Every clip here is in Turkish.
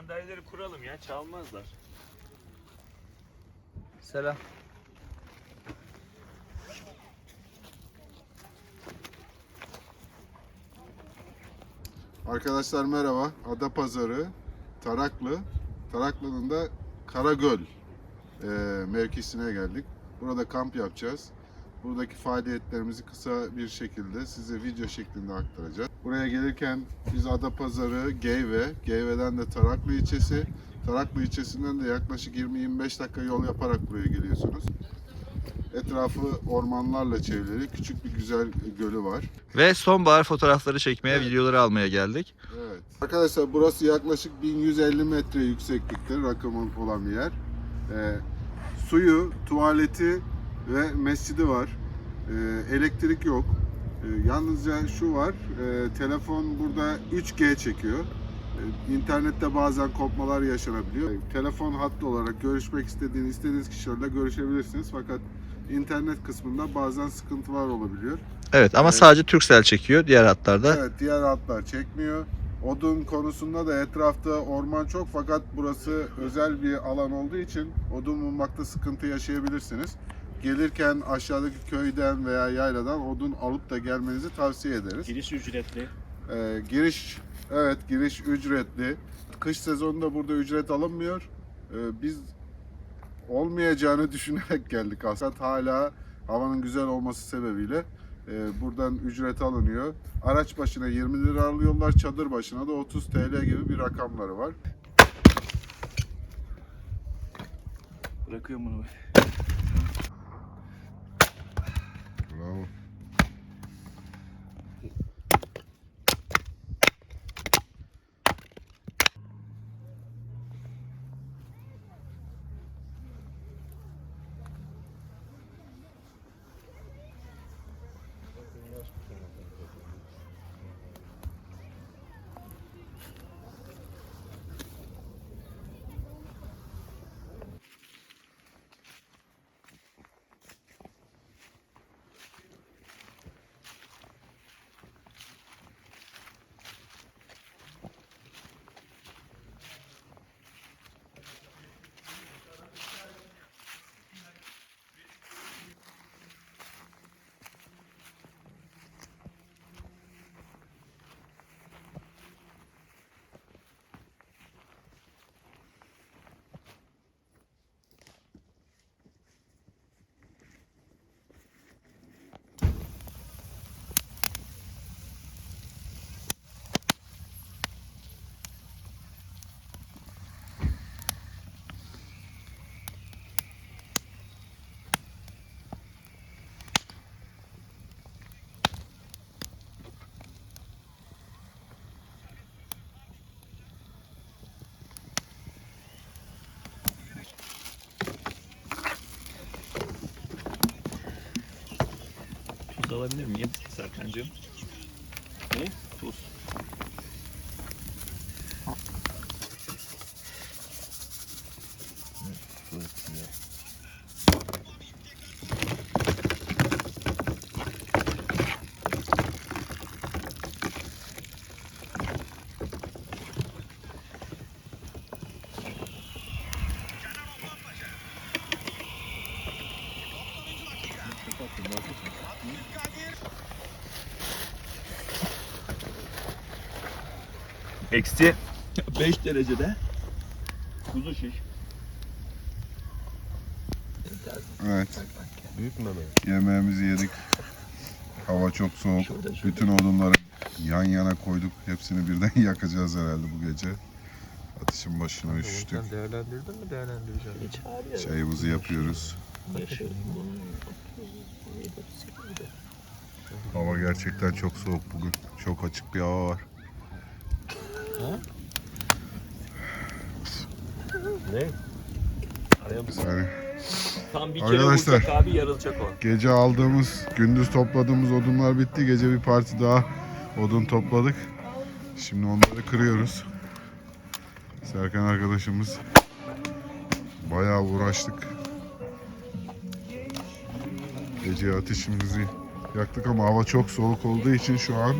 sandalyeleri kuralım ya çalmazlar. Selam. Arkadaşlar merhaba. Adapazarı, Taraklı. Taraklı'nın da Karagöl e, mevkisine geldik. Burada kamp yapacağız. Buradaki faaliyetlerimizi kısa bir şekilde size video şeklinde aktaracağız. Buraya gelirken biz Adapazarı, Geyve, Geyve'den de Taraklı ilçesi, Taraklı ilçesinden de yaklaşık 20-25 dakika yol yaparak buraya geliyorsunuz. Etrafı ormanlarla çevrili küçük bir güzel gölü var. Ve sonbahar fotoğrafları çekmeye, Evet. videoları almaya geldik. Evet. Arkadaşlar burası yaklaşık 1150 metre yükseklikte rakımın olan bir yer. Ee, suyu, tuvaleti ve mescidi var. Ee, elektrik yok. Ee, yalnızca şu var, e, telefon burada 3G çekiyor. Ee, İnternette bazen kopmalar yaşanabiliyor. Ee, Telefon hattı olarak görüşmek istediğiniz, istediğiniz kişilerle görüşebilirsiniz. Fakat internet kısmında bazen sıkıntılar olabiliyor. Evet ama Evet. sadece Turkcell çekiyor diğer hatlarda. Evet diğer hatlar çekmiyor. Odun konusunda da etrafta orman çok fakat burası özel bir alan olduğu için odun bulmakta sıkıntı yaşayabilirsiniz. Gelirken aşağıdaki köyden veya yayladan odun alıp da gelmenizi tavsiye ederiz. Giriş ücretli. Ee, giriş evet giriş ücretli. Kış sezonunda burada ücret alınmıyor. Ee, biz olmayacağını düşünerek geldik aslında. Hala havanın güzel olması sebebiyle e, buradan ücret alınıyor. Araç başına 20 lira alıyorlar, çadır başına da 30 TL gibi bir rakamları var. Bırakıyorum bunu. Bravo. Tuz alabilir miyim Serkan'cığım? Ne? Tuz. Eksi 5 derecede kuzu şiş. Evet. Yemeğimizi yedik. Hava çok soğuk. Bütün odunları yan yana koyduk. Hepsini birden yakacağız herhalde bu gece. Ateşin başına üşüştük. değerlendirdin mi değerlendireceğim. Çayımızı yapıyoruz. Hava gerçekten çok soğuk bugün. Çok açık bir hava var. Ne? Yani Tam bir kere Arkadaşlar. vuracak abi yarılacak o. gece aldığımız, gündüz topladığımız odunlar bitti. Gece bir parti daha odun topladık. Şimdi onları kırıyoruz. Serkan arkadaşımız bayağı uğraştık. Gece ateşimizi yaktık ama hava çok soğuk olduğu için şu an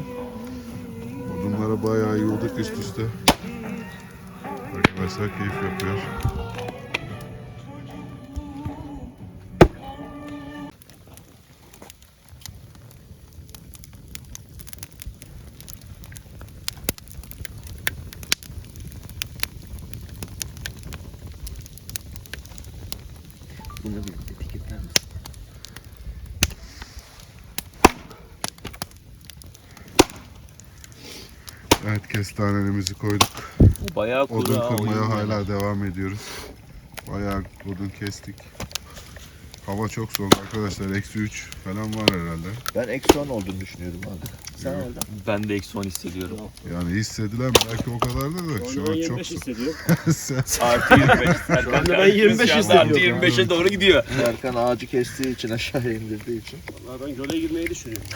odunlara bayağı yıldık üst üste. Arkadaşlar keyif yapıyor. Kestanelerimizi koyduk. Bu bayağı kuru Odun ha, kırmaya oyun hala devam ediyoruz. Bayağı odun kestik. Hava çok soğuk arkadaşlar. Eksi 3 falan var herhalde. Ben eksi 10 olduğunu düşünüyorum abi. Sen Yok. orada. Ben de eksi 10 hissediyorum. Yani hissedilen belki o kadar da da şu an çok soğuk. hissediyorum. Sen- Artı 25. Serkan ben kardeşimiz 25 şu anda hissediyorum. Artı 25'e doğru gidiyor. Serkan ağacı kestiği için aşağıya indirdiği için. Vallahi ben göle girmeyi düşünüyorum.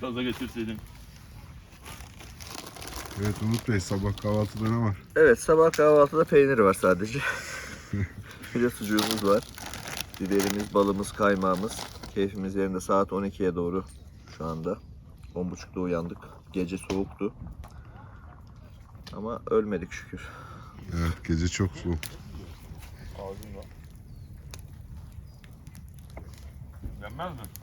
Gaza götürseydim. Evet Umut Bey sabah kahvaltıda ne var? Evet sabah kahvaltıda peynir var sadece. bir de sucuğumuz var. Biberimiz, balımız, kaymağımız. Keyfimiz yerinde saat 12'ye doğru şu anda. 10.30'da uyandık. Gece soğuktu. Ama ölmedik şükür. Evet gece çok soğuk. Yenmez mi?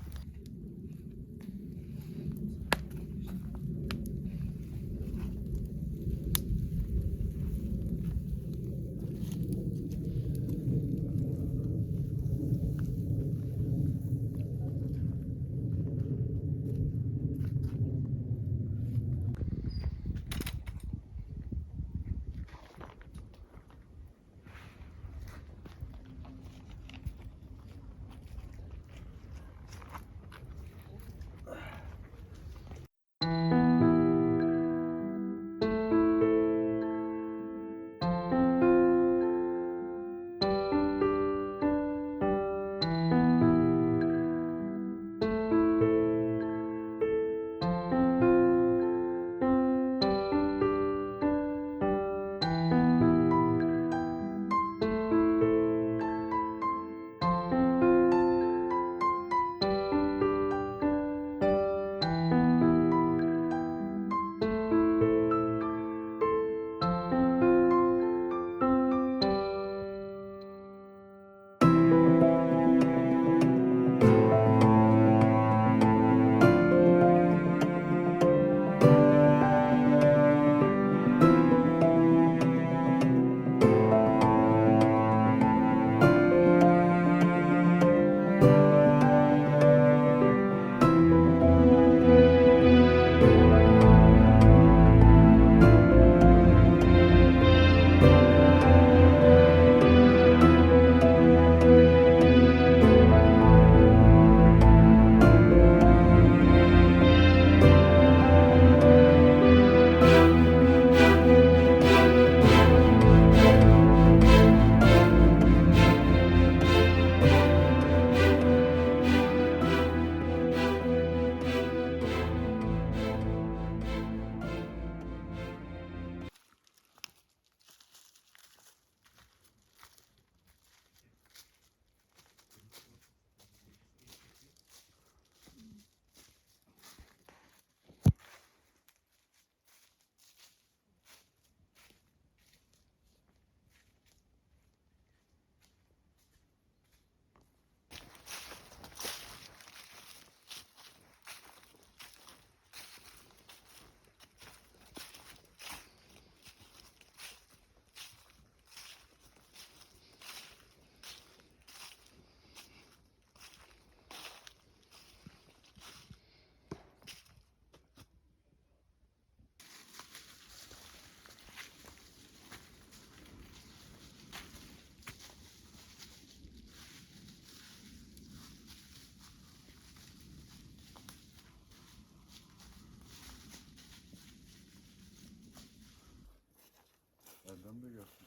Onu da göster.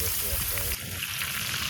Bulsaydım onu